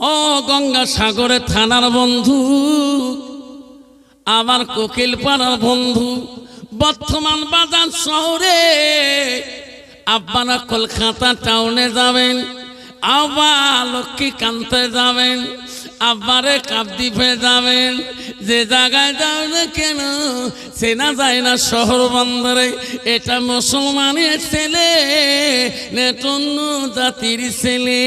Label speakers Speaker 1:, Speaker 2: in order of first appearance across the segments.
Speaker 1: ও গঙ্গা সাগরে থানার বন্ধু, আমার কোকিল পাড়ার বন্ধু বর্তমান বাজার শহরে আব্বারা কলকাতা টাউনে যাবেন, আবার লক্ষ্মীকান্তে যাবেন। আবারে কাপদ্বীপে যাবেন। যে জায়গায় যাও না কেন চেনা যায় না শহর বন্দরে। এটা মুসলমানের ছেলে নেটন্য জাতির ছেলে।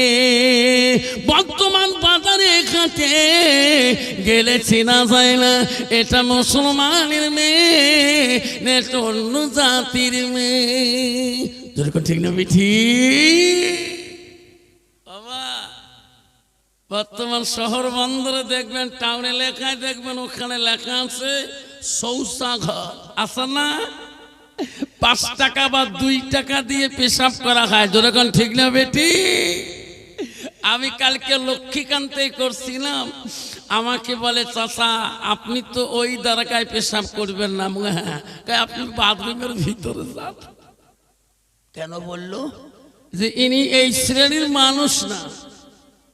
Speaker 1: বর্তমান বাজারে ঘাটে গেলে চেনা যায় না, এটা মুসলমানের মেয়ে নেটন্য জাতির মেয়ে। ঠিক না বাবা বর্তমান শহর বন্দরে দেখবেন টাউনে লেখায় দেখবেন ওখানে লেখা আছে শৌচাঘর আছে না? পাঁচ টাকা বা দুই টাকা দিয়ে পেশাব করা হয়। যেরকম ঠিক না বেটি? আমি কালকে লক্ষ্মীকান্তে করছিলাম। আমাকে বলে চাচা আপনি তো ওই দ্বারাকায় পেশাব করবেন না। হ্যাঁ। কয়, আপনি বাথরুমের ভিতরে যান। কেন বলল? যে ইনি এই শ্রেণির মানুষ না।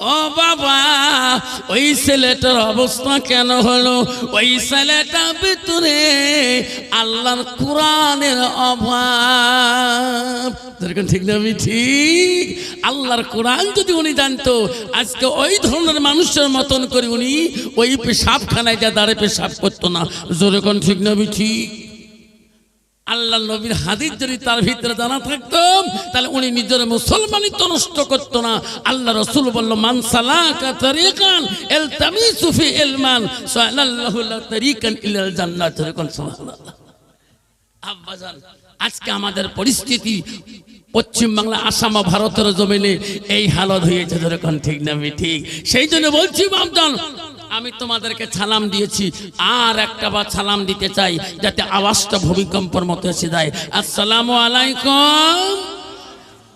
Speaker 1: ও বাবা, ওই ছেলেটার অবস্থা কেন হলো? ওই ছেলেটার ভিতরে আল্লাহর কোরআনের অভাব। যেরকম ঠিক না আমি ঠিক? আল্লাহর কোরআন যদি উনি জানতো, আজকে ওই ধরনের মানুষের মতন করে উনি ওই পেশাবখানায় যা দাঁড়ে পেশাব করতো না। যেরকম ঠিক না আমি ঠিক? আল্লাহ নবীর হাদিস যদি তার ভিতরে জানা থাকতো, তাহলে উনি নিজের মুসলমানিত্ব নষ্ট করত না। আল্লাহ রসুল বলল, মান সালাকা তারিকান ইলতামিসু ফি ইলমান সাল্লাল্লাহু তারিকান ইলাল জান্নাত তারিকান সুবহানাল্লাহ। আজকে আমাদের পরিস্থিতি পশ্চিম বাংলা, আসাম ভারতের জমিনে এই হালত হয়েছে, যেরকম ঠিক না ঠিক। সেই জন্য বলছি বাপজান আমি তোমাদেরকে ছালাম দিয়েছি, আর একটা বা ছালাম দিতে চাই, যাতে আওয়াজটা ভূমিকম্পর মতো এসে যায়। আসসালাম আলাইকুম।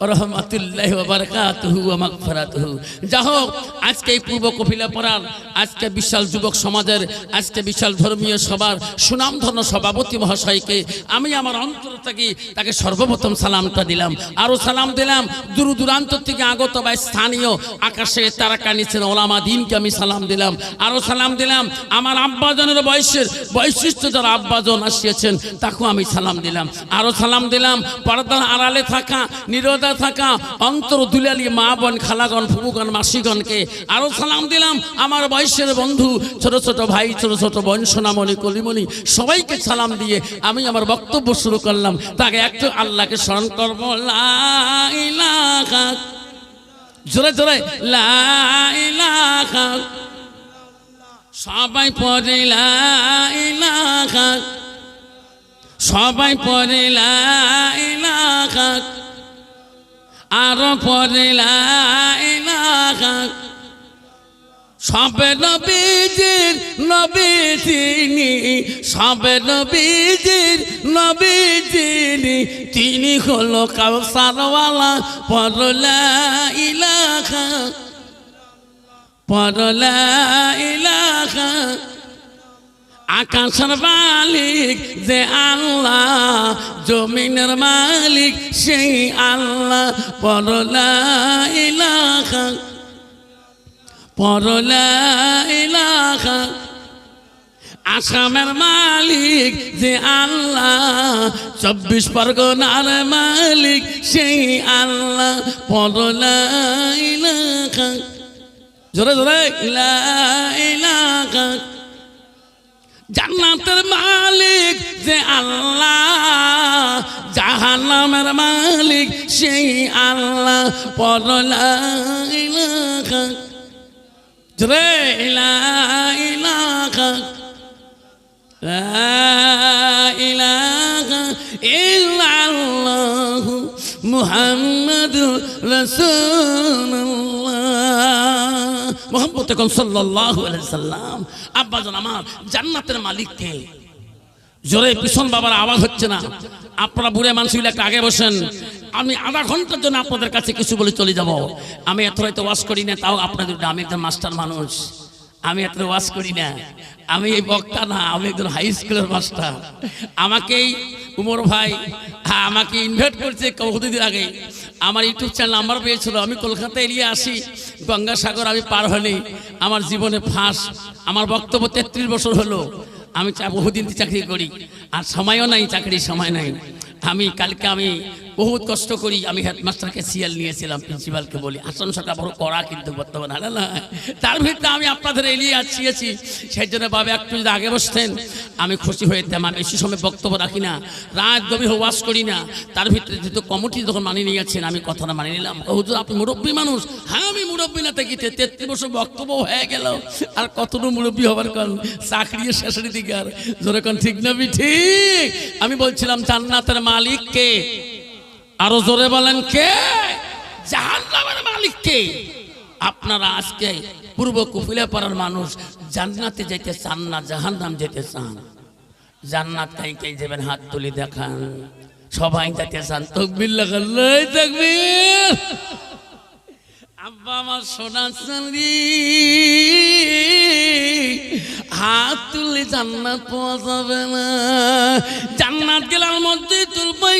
Speaker 1: রহমাতুল্লাহ বারকাতুহু মাগফিরাতুহু। যা হোক, আজকে পূর্ব কপিলা পড়ার, আজকে বিশাল যুবক সমাজের, আজকে বিশাল ধর্মীয় সভার সুনামধন্য সভাপতি মহাশয়কে আমি আমার অন্তর থেকে তাকে সর্বপ্রথম সালামটা দিলাম। আরও সালাম দিলাম দূর দূরান্ত থেকে আগত বা স্থানীয় আকাশে তারাকা নিচের ওলামা দিনকে আমি সালাম দিলাম। আরও সালাম দিলাম, আমার আব্বাজনের বয়সের বৈশিষ্ট্য যারা আব্বাজন আসিয়েছেন, তাকেও আমি সালাম দিলাম। আরও সালাম দিলাম, পর্দার আড়ালে থাকা, নিরোধা থাকা অন্তর দুলালি মা বোন, খালাগণ ফুবুগণ মাসিগণকে আরও সালাম দিলাম। আমার বয়সের বন্ধু, ছোট ছোট ভাই, ছোট ছোট বোন, সোনামণি, কলিমণি, সবাইকে সালাম দিয়ে আমি আমার বক্তব্য শুরু করলাম। তাকে একটু আল্লাহকে স্মরণ করব। জোরে জোরে। সবাই পরে সবাই পড়ে লা ইলাহা। আরও সবে নবীজির নবী তিনি, সবে নবীজির নবী তিনি। তিনি হলো কাউসারওয়ালা পড়লা ইলাহা। পড়লা ইলাহা। আকাশের মালিক যে আল্লাহ, জমিনের মালিক সেই আল্লাহ। পড়লা ইলাহা আসামের মালিক যে আল্লাহ, চব্বিশ পরগনার মালিক সেই আল্লাহ। ইলাহা। জোরে জোরে। ইলা জান্নাতের মালিক যে আল্লাহ, জাহান্নামের মালিক সেই আল্লাহ পড়লা ইলাহা, জোরে ইলা ইলাহা, লা ইলাহা মুহাম্মাদুর রাসূলুল্লাহ। মোহাম্মদ সাল্লাল্লাহু আলাইহি সাল্লাম আব্বাজান আমার জান্নাতের মালিক কে? জোরে পিছন বাবার আওয়াজ হচ্ছে না। আপনারা বুড়ে মানুষগুলো একটা আগে বসেন। আমি আধা ঘণ্টার জন্য আপনাদের কাছে কিছু বলে চলে যাব। আমি এত হয়তো ওয়াশ করি না, তাও আপনাদের আমি একজন মাস্টার মানুষ। আমি এত ওয়াশ করি না। আমি এই বক্তা না, আমি একজন হাই স্কুলের মাস্টার। আমাকেই, উমর ভাই হ্যাঁ আমাকে ইনভাইট করছে কতদিন আগে। আমার ইউটিউব চ্যানেল নাম্বার পেয়েছিল, আমি কলকাতা এরিয়া আসি গঙ্গাসাগর আমি পার হলে, আমার জীবনে ফাঁস, আমার বক্তব্য তেত্রিশ বছর হলো, আমি বহুদিন চাকরি করি, আর সময়ও নাই, চাকরির সময় নাই। আমি, কালকে আমি বহুত কষ্ট করি। আমি হেডমাস্টারকে সিএল নিয়েছিলাম, প্রিন্সিপালকে বলি আসন সরকার বড় করা কিন্তু বর্তমানে। না না, তার ভিতরে আমি আপনাদের এলিয়ে আসিয়েছি। সেই জন্য বাবা, একটু যদি আগে বসতেন, আমি খুশি যেতাম। আমি বেশি সময় বক্তব্য রাখি না, রাত গভীর ওয়াশ করি না। তার ভিতরে যেহেতু কমিটি যখন মানিয়ে নিয়েছেন, আমি কথাটা মানিয়ে নিলাম। হুজুর, আপনি মুরব্বী মানুষ। হ্যাঁ আমি মুরব্বী না থেকে তেত্রিশ বছর বক্তব্য হয়ে গেল? আর কতটুকু মুরব্বী হবার কারণ? চাকরি শেষের দিকে আর। যেরকম ঠিক না ঠিক? আমি বলছিলাম, জান্নাতের মালিক কে আরও জোরে বলেন কে? জাহান্নামের মালিক কে? আপনারা আজকে পূর্ব কুফিলা পাড়ার মানুষ জান্নাতে যেতে চান না, জাহান্নাম যেতে চান? জান্নাত কাই কাই যাবেন হাত তুলে দেখান। সবাই যেতে চান। তকবির লাগান লই তকবির। আব্বা আমার সোনা চাঁদি। হাত তুললে জান্নাত পাওয়া যাবে না। জান্নাত গেলার মধ্যে তুলবাই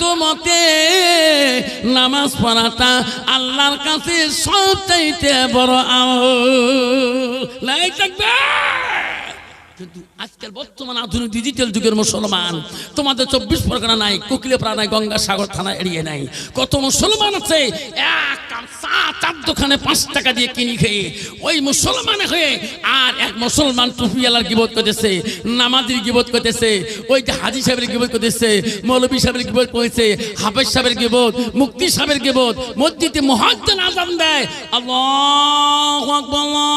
Speaker 1: মতে নামাজ পড়াটা আল্লাহর কাছে সবচাইতে বড় লাই থাকবে। আজকাল বর্তমান আধুনিক ডিজিটাল যুগের মুসলমান, তোমাদের চব্বিশ পরগনা নাই কুকিলে প্রাণায় গঙ্গা সাগর থানা এড়িয়ে নাই। কত মুসলমান আছে? এক চা চার মুক্তি সাহেবের গিবোধ মসজিদে মহাজ্জান আজান দেয় আল্লাহু আল্লাহু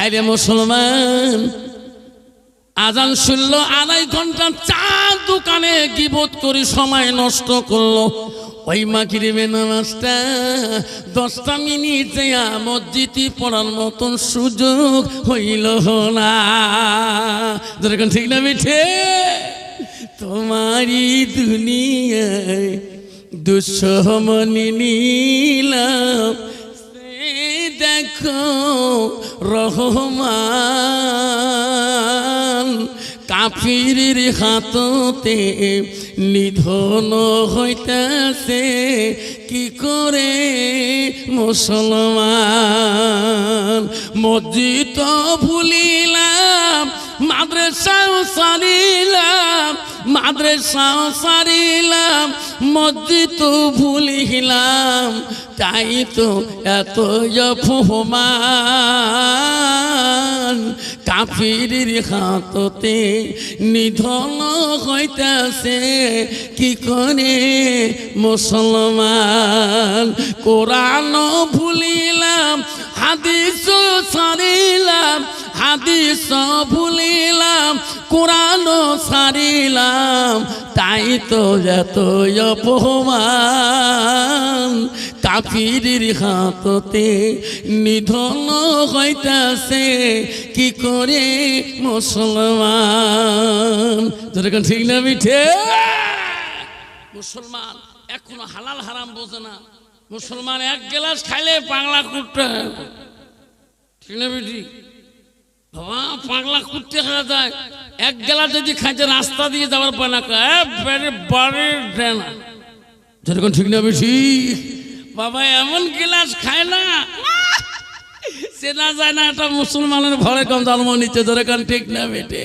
Speaker 1: হায় রে মুসলমান, আজান শুনলো, আড়াই ঘণ্টা চা দোকানে গিবোধ করে সময় নষ্ট করল। ওই মাগরিবে নামাজটা দশটা মিনিট মসজিদে পড়ার মতন সুযোগ হইল না। যেরকম ঠিক না মিঠে? তোমারই দুনিয়ায় দুঃসমনি নীলাম রহমান। কাফির হাততে নিধন হইতেছে কি করে মুসলমান? মসজিদ ভুলিলাম মাদ্রাসাও সারিলাম মাদ্রাসাও সারিলাম, মসজিদ ভুলিলাম, তাই তো এত অপমান। কাফির হাততে নিধন হইতেছে, কি করে মুসলমান? কোরআন ভুলিলাম হাদিস সারিলাম হাদিস ভুলিলাম কোরআন সারিলাম, তাই তো যত অপমান। কাফির হাততে নিধন হইতাছে, কি করে মুসলমান? যেরকম ঠিক না মিঠে? মুসলমান এখনও হালাল হারাম বোঝে না। মুসলমান এক গ্লাস খাইলে বাংলা কুটতে ঠিক না পাগলা খাওয়া যায়। এক যদি খাইছে রাস্তা দিয়ে না যেরকম ঠিক বাবা, এমন গিলাস খায় না। চেনা যায় না মুসলমানের ভরে কম জন্ম নিচ্ছে ধরে কান, ঠিক না বেটে।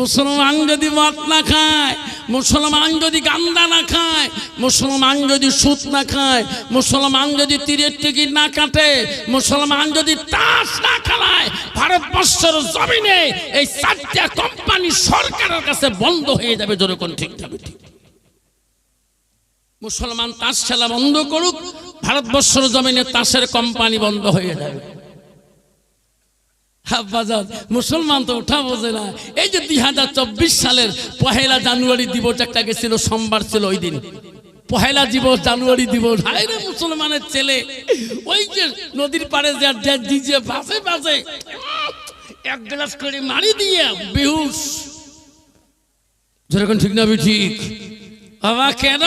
Speaker 1: মুসলমান যদি মদ না খায় মুসলমান যদি গান্দা না খায়, মুসলমান যদি সুদ না খায়, মুসলমান যদি তীরের টিকিট না কাটে, মুসলমান যদি তাস না খেলায়, ভারতবর্ষের জমিনে এই চারটা কোম্পানি সরকারের কাছে বন্ধ হয়ে যাবে জোরে কোন ঠিক। বেটে মুসলমান তাস খেলা বন্ধ করুক, ভারতবর্ষের জমিনে তাসের কোম্পানি বন্ধ হয়ে যাবে। বাজার মুসলমান তো ওঠা বোঝে না। এই যে দুই হাজার চব্বিশ সালের পহেলা জানুয়ারি দিবস একটা গেছিল, সোমবার ছিল ওই দিন। পহেলা দিবস, জানুয়ারি দিবস। হায় রে মুসলমানের ছেলে। ওই যে নদীর পাড়ে যে ডিজে বাসে বাসে এক গ্লাস করে মারি দিয়ে, বেহুশ। যেরকম ঠিক না ঠিক বাবা, কেন?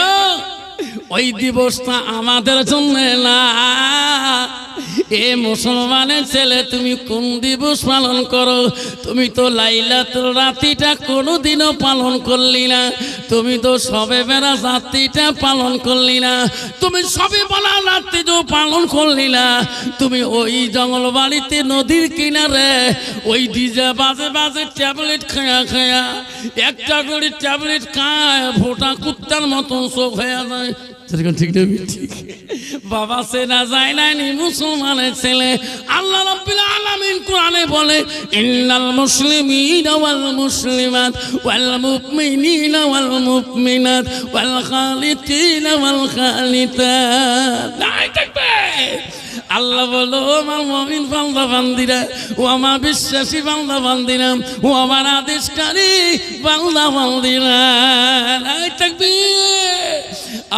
Speaker 1: ওই দিবসটা আমাদের জন্য না। এ মুসলমানের ছেলে, তুমি কোন দিবস পালন করো? তুমি তো লাইলাতুল রাতিটা কোনোদিনও পালন করলি না। তুমি তো সবে বেড়া রাত্রিটা পালন করলি না। তুমি সবে বেলা রাত্রিটাও পালন করলি না। তুমি ওই জঙ্গল বাড়িতে নদীর কিনারে ওই ডিজে বাজে বাজে ট্যাবলেট খায়া খায়া একটা করে ট্যাবলেট খায়, ভোটা কুত্তার মতন চোখ হয়ে যায়। সেরকম ঠিক না ঠিক। বাবা সে না যায় নাই মুসলমানের ছেলে। আল্লাহ রাব্বুল আলামিন কোরআনে বলে, ইন্নাল মুসলিমিন ওয়াল মুসলিমাত ওয়াল মুমিনিন ওয়াল মুমিনাত ওয়াল খালিতিন ওয়াল খালিতাত। নাই থাকবে। আল্লাহ বলো আমার মমিন বান্দা বান্দিরা ও আমার বিশ্বাসী বান্দা বান্দিরা ও আমার আদেশকারী বান্দা বান্দিরা নাই থাকবে।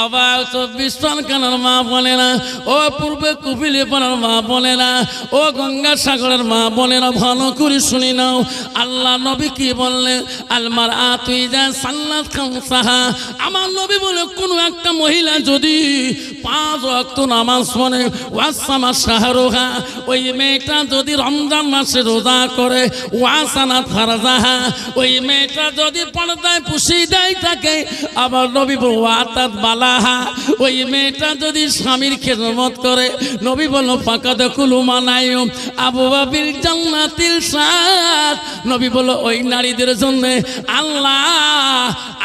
Speaker 1: আবার চব্বিশ পরগনার মা বলে না, ও পূর্বে কুপিলে পাড়ার মা বলে না, ও গঙ্গাসাগরের মা বলে না, ভালো করে শুনি নাও। আল্লাহ নবী কি বললেন? আলমার আ তুই যা আমার নবী বলে, কোনো একটা মহিলা যদি পাঁচ অক্ত নামাজ পড়ে, ওয়াসামা শাহরুহা, ওই মেয়েটা যদি রমজান মাসে রোজা করে, ওয়াসানা ফারজাহা, ওই মেয়েটা যদি পর্দায় পুষি দেয় থাকে আবার নবী বল বালাহা ওই মেয়েটা যদি স্বামীর খেদমত করে, নবী বলল ফাঁকা দেখুলু মানায় আবু বাবির জান্নাতিল সাত। নবী বলল, ওই নারীদের জন্য আল্লাহ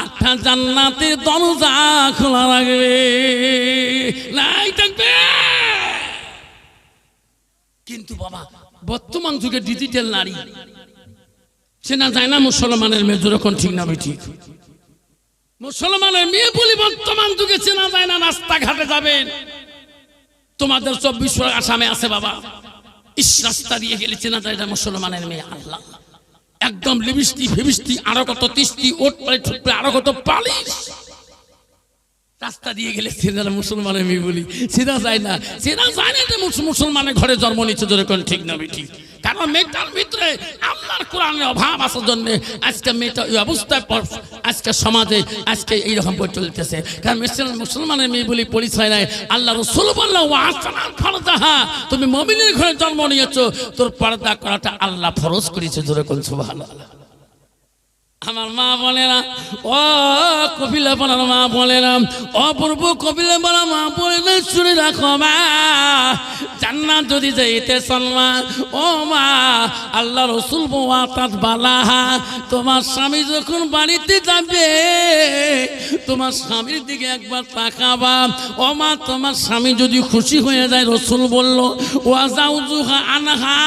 Speaker 1: আটটা জান্নাতের দরজা খোলা রাখবে। নাই থাকবে। কিন্তু বাবা, বর্তমান যুগে ডিজিটাল নারী, চেনা যায় না মুসলমানের মেয়ে যখন ঠিক না ঠিক। মুসলমানের মেয়ে বলি বর্তমান যুগে চেনা যায় না, রাস্তাঘাটে যাবেন। তোমাদের চব্বিশ আসামে আছে বাবা। ইস, রাস্তা দিয়ে গেলে চেনা যায় না মুসলমানের মেয়ে, আল্লাহ। একদম লিবিস্তি ফিবিস্তি আরও কত তিস্তি ওট পালে ঠোঁট আরও কত পালিশ। রাস্তা দিয়ে গেলে সিনারা মুসলমানের মেয়ে বলি। সিনা যায় না সিনা যায় না মুসলমানের ঘরে জন্ম নিচ্ছে যেরকম ঠিক না, ঠিক। কারণ মেয়েটার ভিতরে আল্লাহর কোরআনের অভাব আসার জন্য আজকে মেয়েটা এই অবস্থায় আজকে সমাজে আজকে এইরকম বই চলতেছে। কারণ মুসল- মুসলমানের মেয়ে বলি পরিচয় নাই। আল্লাহ রসুল বলল ও আসানাল ফরদাহা। তুমি মমিনের ঘরে জন্ম নিয়েছো। তোর পর্দা করাটা আল্লাহ ফরজ করেছে জোরে যেরকম সুবহানাল্লাহ। আমার মা বলে না, ও কপিলা বলার মা বলে না, অপূর্ব কপিলা বলা মা বলে না, শুনে রাখো মা। জান্নাত যদি যাইতে সলমা ও মা, আল্লাহ রসুল বোয়া তাত বালাহা তোমার স্বামী যখন বাড়িতে যাবে, তোমার স্বামীর দিকে একবার তাকাবা। ও মা, তোমার স্বামী যদি খুশি হয়ে যায়, রসুল বলল, ওয়া যাউজুহা আনহা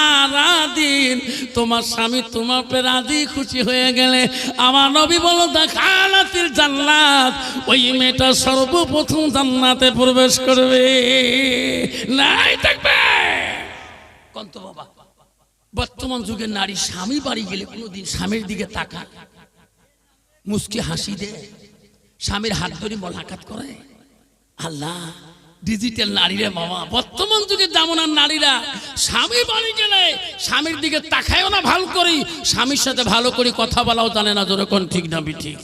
Speaker 1: দিন তোমার স্বামী তোমার পে রাজি খুশি হয়ে গেলে, আমার নবী বলো দেখালাতিল জান্নাত। ওই মেয়েটা সর্বপ্রথম জান্নাতে প্রবেশ করবে। নাই থাকবে। কন্ত বাবা, বর্তমান যুগের নারী স্বামী বাড়ি গেলে কোনোদিন স্বামীর দিকে তাকা মুসকি হাসি দে স্বামীর হাত ধরে মোলাকাত করে। আল্লাহ ডিজিটাল নারীরা বাবা, বর্তমান যুগে যেমন আর নারীরা স্বামী বাড়ি গেলে স্বামীর দিকে তাকায়ও না ভালো করি। স্বামীর সাথে ভালো করে কথা বলাও জানে না যেরকম ঠিক না বি ঠিক